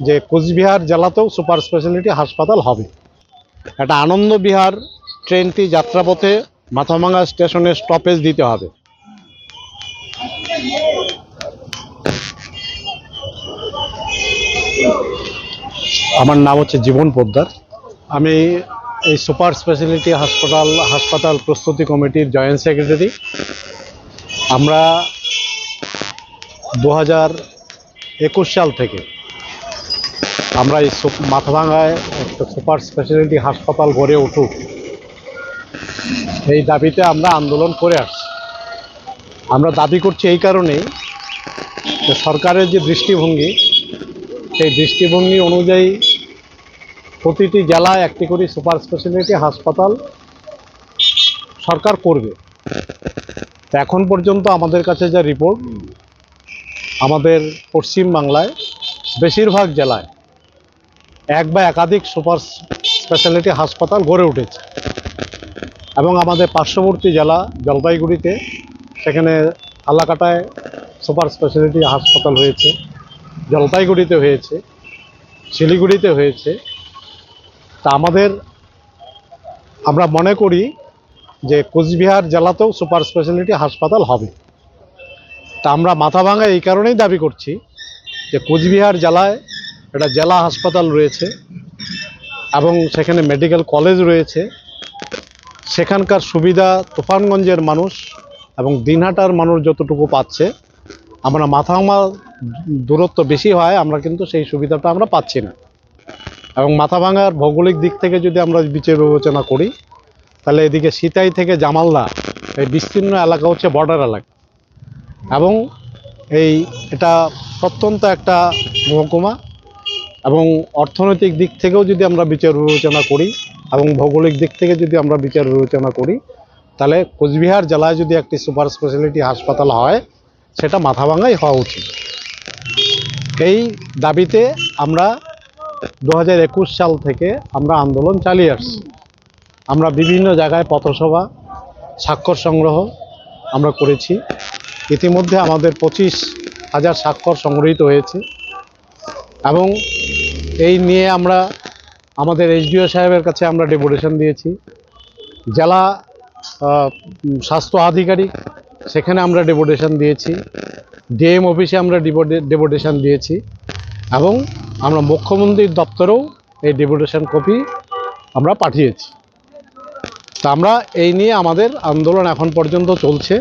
যে কোচবিহার জেলাতেও super speciality হাসপাতাল হবে। একটা আনন্দ বিহার ট্রেনটি যাত্রাপথে মাথাভাঙা স্টেশনে স্টপেজ দিতে হবে। আমার নাম হচ্ছে জীবন পোদ্দার। আমি এই সুপার স্পেশালিটি হাসপাতাল হাসপাতাল প্রস্তুতি কমিটির জয়েন্ট সেক্রেটারি। আমরা দু হাজার একুশ সাল থেকে আমরা এই মাথাভাঙায় একটা সুপার স্পেশালিটি হাসপাতাল গড়ে উঠুক। এই দাবিতে আমরা আন্দোলন করে আসছি। আমরা দাবি করছি এই কারণেই যে সরকারের যে দৃষ্টিভঙ্গি, সেই দৃষ্টিভঙ্গি অনুযায়ী প্রতিটি জেলায় একটি করে সুপার স্পেশালিটি হাসপাতাল সরকার করবে। এখন পর্যন্ত আমাদের কাছে যা রিপোর্ট, আমাদের পশ্চিম বাংলায় বেশিরভাগ জেলায় এক বা একাধিক সুপার স্পেশালিটি হাসপাতাল গড়ে উঠেছে। এবং আমাদের পার্শ্ববর্তী জেলা জলপাইগুড়িতে সেখানে আলাকাটায় সুপার স্পেশালিটি হাসপাতাল হয়েছে, জলপাইগুড়িতে হয়েছে, শিলিগুড়িতে হয়েছে। তা আমাদের, আমরা মনে করি যে কোচবিহার জেলাতেও সুপার স্পেশালিটি হাসপাতাল হবে। তা আমরা মাথা ভাঙা এই কারণেই দাবি করছি যে কোচবিহার জেলায় একটা জেলা হাসপাতাল রয়েছে এবং সেখানে মেডিকেল কলেজ রয়েছে। সেখানকার সুবিধা তুফানগঞ্জের মানুষ এবং দিনহাটার মানুষ যতটুকু পাচ্ছে। আমরা মাথাভাঙা দূরত্ব বেশি হয়, আমরা কিন্তু সেই সুবিধাটা আমরা পাচ্ছি না। এবং মাথাভাঙার ভৌগোলিক দিক থেকে যদি আমরা বিচার বিবেচনা করি, তাহলে এদিকে সিতাই থেকে জামালদা, এই বিস্তীর্ণ এলাকা হচ্ছে বর্ডার এলাকা। এবং এই এটা প্রত্যন্ত একটা মহকুমা। এবং অর্থনৈতিক দিক থেকেও যদি আমরা বিচার বিবেচনা করি এবং ভৌগোলিক দিক থেকে যদি আমরা বিচার বিবেচনা করি, তাহলে কোচবিহার জেলায় যদি একটি সুপার স্পেশালিটি হাসপাতাল হয়, সেটা মাথাভাঙাই হওয়া উচিত। এই দাবিতে আমরা দু হাজার একুশ সাল থেকে আমরা আন্দোলন চালিয়ে আসছি। আমরা বিভিন্ন জায়গায় পথসভা, স্বাক্ষর সংগ্রহ আমরা করেছি। ইতিমধ্যে আমাদের পঁচিশ হাজার স্বাক্ষর সংগ্রহীত হয়েছে এবং এই নিয়ে আমরা আমাদের এইচডিও সাহেবের কাছে আমরা ডেপুটেশন দিয়েছি। জেলা স্বাস্থ্য আধিকারিক সেখানে আমরা ডেপুটেশন দিয়েছি। ডিএম অফিসে আমরা ডেপুটেশন দিয়েছি এবং আমরা মুখ্যমন্ত্রীর দপ্তরেও এই ডেপুটেশন কপি আমরা পাঠিয়েছি। তা আমরা এই নিয়ে আমাদের আন্দোলন এখন পর্যন্ত চলছে।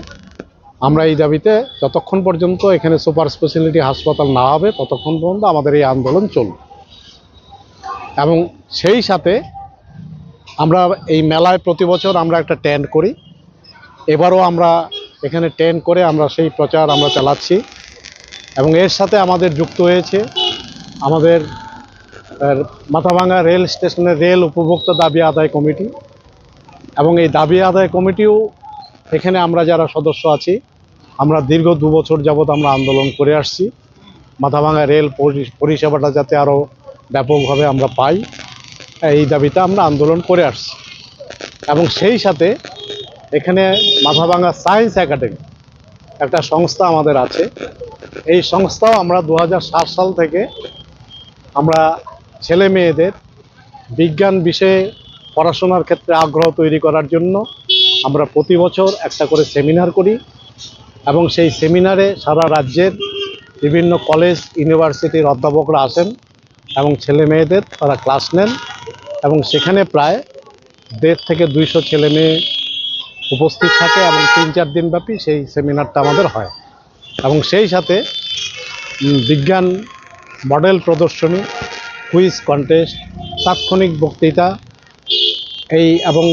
আমরা এই দাবিতে যতক্ষণ পর্যন্ত এখানে সুপার স্পেশালিটি হাসপাতাল না হবে, ততক্ষণ পর্যন্ত আমাদের এই আন্দোলন চলবে। এবং সেই সাথে আমরা এই মেলায় প্রতি বছর আমরা একটা টেন্ট করি। এবারও আমরা এখানে টেন্ট করে আমরা সেই প্রচার আমরা চালাচ্ছি। এবং এর সাথে আমাদের যুক্ত হয়েছে আমাদের মাথাভাঙ্গা রেল স্টেশনের রেল উপভোক্তা দাবি আদায় কমিটি। এবং এই দাবি আদায় কমিটিও এখানে আমরা যারা সদস্য আছি, আমরা দীর্ঘ দু বছর যাবৎ আমরা আন্দোলন করে আসছি। মাথাভাঙা রেল পরিষেবাটা যাতে আরও ব্যাপকভাবে আমরা পাই। এই দাবিতে আমরা আন্দোলন করে আসছি। এবং সেই সাথে এখানে মাথাভাঙা সায়েন্স একাডেমি একটা সংস্থা আমাদের আছে। এই সংস্থাও আমরা দু হাজার সাত সাল থেকে আমরা ছেলে মেয়েদের বিজ্ঞান বিষয়ে পড়াশোনার ক্ষেত্রে আগ্রহ তৈরি করার জন্য আমরা প্রতি বছর একটা করে সেমিনার করি এবং সেই সেমিনারে সারা রাজ্যের বিভিন্ন কলেজ, ইউনিভার্সিটির অধ্যাপকরা আসেন। এবং ছেলে মেয়েদের তারা ক্লাস নেন এবং সেখানে প্রায় দেড় থেকে দুইশো ছেলে মেয়ে উপস্থিত থাকে এবং তিন চার দিনব্যাপী সেই সেমিনারটা আমাদের হয়। এবং সেই সাথে বিজ্ঞান মডেল প্রদর্শনী, কুইজ কন্টেস্ট, তাৎক্ষণিক বক্তৃতা, এই এবং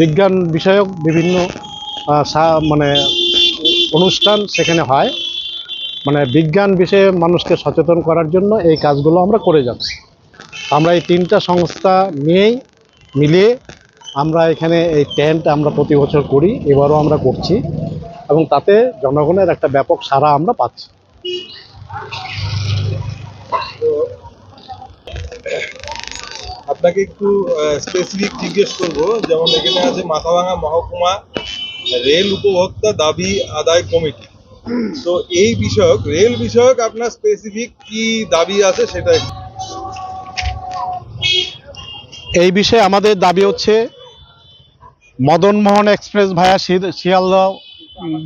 বিজ্ঞান বিষয়ক বিভিন্ন মানে অনুষ্ঠান সেখানে হয়। মানে বিজ্ঞান বিষয়ে মানুষকে সচেতন করার জন্য এই কাজগুলো আমরা করে যাচ্ছি। আমরা এই তিনটা সংস্থা নিয়েই মিলিয়ে আমরা এখানে এই টেন্ট আমরা প্রতি বছর করি, এবারও আমরা করছি এবং তাতে জনগণের একটা ব্যাপক সাড়া আমরা পাচ্ছি। আপনাকে একটু স্পেসিফিক জিজ্ঞেস করব, যেমন এখানে আছে মাথাভাঙা মহকুমা রেল উপভোক্তা দাবি আদায় কমিটি। তো এই বিষয়ক, রেল বিষয়ক আপনার স্পেসিফিক কি দাবি আছে সেটা একটু এই বিষয়ে আমাদের দাবি হচ্ছে মদনমোহন এক্সপ্রেস ভায়া শি- শিয়ালদহ,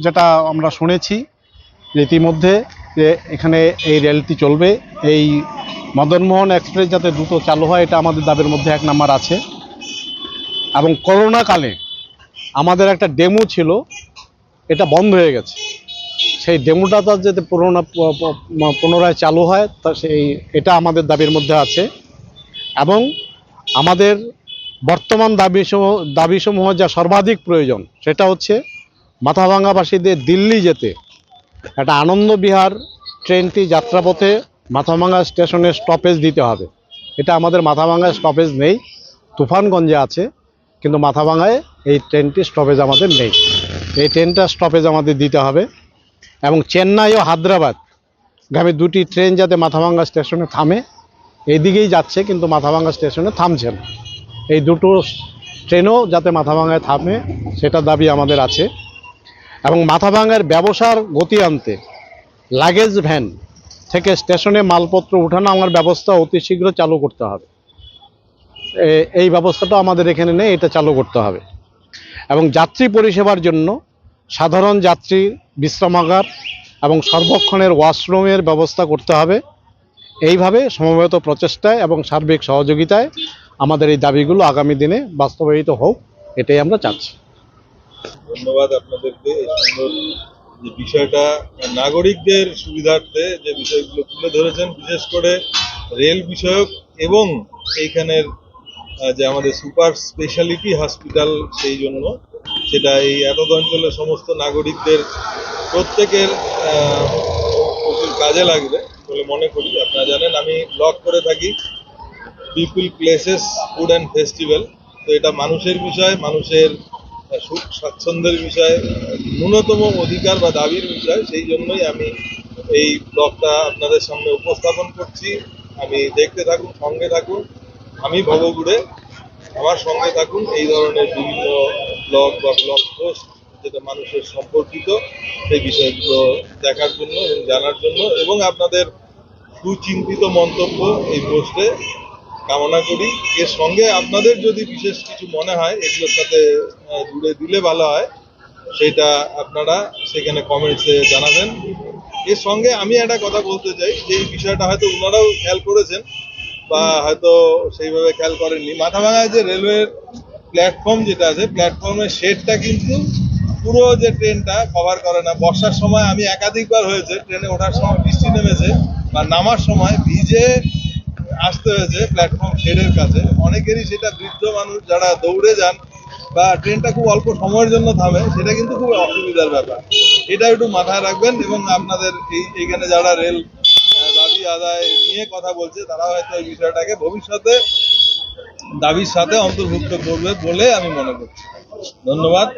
যেটা আমরা শুনেছি ইতিমধ্যে যে এখানে এই রেলটি চলবে। এই মদনমোহন এক্সপ্রেস যাতে দ্রুত চালু হয়, এটা আমাদের দাবির মধ্যে এক নাম্বার আছে। এবং করোনাকালে আমাদের একটা ডেমো ছিল, এটা বন্ধ হয়ে গেছে। সেই ডেমোটা তার যাতে পুনরায় চালু হয়, তা সেই, এটা আমাদের দাবির মধ্যে আছে। এবং আমাদের বর্তমান দাবিসমূহ দাবিসমূহ যা সর্বাধিক প্রয়োজন, সেটা হচ্ছে মাথাভাঙ্গাবাসীদের দিল্লি যেতে। একটা আনন্দ বিহার ট্রেনটি যাত্রাপথে মাথাভাঙ্গা স্টেশনে স্টপেজ দিতে হবে। এটা আমাদের মাথাভাঙ্গা স্টপেজ নেই, তুফানগঞ্জে আছে, কিন্তু মাথাভাঙ্গায় এই ট্রেনটি স্টপেজ আমাদের নেই। এই ট্রেনটা স্টপেজ আমাদের দিতে হবে। এবং চেন্নাই ও হায়দ্রাবাদ গামী দুটি ট্রেন যাতে মাথাভাঙ্গা স্টেশনে থামে, এইদিকেই যাচ্ছে কিন্তু মাথাভাঙ্গা স্টেশনে থামছে না। এই দুটো ট্রেনও যাতে মাথাভাঙ্গায় থামে, সেটা দাবি আমাদের আছে। এবং মাথাভাঙ্গার ব্যবসার গতি আনতে লাগেজ ভ্যান থেকে স্টেশনে মালপত্র উঠানো আমার ব্যবস্থা অতি শীঘ্র চালু করতে হবে। এই ব্যবস্থাটা আমাদের এখানে নেই, এটা চালু করতে হবে। এবং যাত্রী পরিষেবার জন্য সাধারণ যাত্রী বিশ্রামাগার এবং সর্বক্ষণের ওয়াশরুমের ব্যবস্থা করতে হবে। এইভাবে সমবেত প্রচেষ্টায় এবং সার্বিক সহযোগিতায় আমাদের এই দাবিগুলো আগামী দিনে বাস্তবায়িত হোক এটাই আমরা চাচ্ছি। ধন্যবাদ আপনাদেরকে এই সুন্দর যে বিষয়টা। নাগরিকদের সুবিধার্থে যে বিষয়গুলো তুলে ধরেছেন বিশেষ করে রেল বিষয়ক এবং এইখানের যে আমাদের সুপার স্পেশালিটি হসপিটাল সেই জন্য সেটা এই এতদ অঞ্চলের সমস্ত নাগরিকদের প্রত্যেকের কাজে লাগবে বলে মনে করি। আপনারা জানেন আমি ব্লগ করে থাকি people places food and festival তো এটা মানুষের বিষয়, মানুষের সুখ, স্বাচ্ছন্দ্যের বিষয়, ন্যূনতম অধিকার বা দাবির বিষয়। সেই জন্যই আমি এই ব্লগটা আপনাদের সামনে উপস্থাপন করছি। আমি দেখতে থাকুন, সঙ্গে থাকুন। আমি ভবগুড়ে আমার সঙ্গে থাকুন। এই ধরনের বিভিন্ন ব্লগ বা ব্লগ পোস্ট যেটা মানুষের সম্পর্কিত, সেই বিষয়গুলো দেখার জন্য এবং জানার জন্য এবং আপনাদের সুচিন্তিত মন্তব্য এই পোস্টে কামনা করি। এর সঙ্গে আপনাদের যদি বিশেষ কিছু মনে হয়, এগুলোর সাথে জুড়ে দিলে ভালো হয়, সেটা আপনারা সেখানে কমেন্টসে জানাবেন। এর সঙ্গে আমি একটা কথা বলতে চাই, যে এই বিষয়টা হয়তো ওনারাও খেয়াল করেছেন বা হয়তো সেইভাবে খেয়াল করেননি। মাথা মাথাভাঙায় যে রেলওয়ের প্ল্যাটফর্ম যেটা আছে প্ল্যাটফর্মের শেডটা কিন্তু পুরো যে ট্রেনটা কভার করে না। বর্ষার সময় আমি একাধিকবার হয়েছে ট্রেনে ওঠার সময় বৃষ্টি নেমেছে বা নামার সময় ভিজে আসতে হয়েছে প্ল্যাটফর্ম শেডের কাছে। অনেকেরই সেটা বৃদ্ধ মানুষ যারা দৌড়ে যান বা ট্রেনটা খুব অল্প সময়ের জন্য থামে, সেটা কিন্তু খুব অসুবিধার ব্যাপার। এটা একটু মাথায় রাখবেন এবং আপনাদের এই, এখানে যারা রেল দাবি আদায় নিয়ে কথা বলছে, তারা হয়তো এই বিষয়টাকে ভবিষ্যতে দাবির সাথে অন্তর্ভুক্ত করবে বলে আমি মনে করছি। ধন্যবাদ।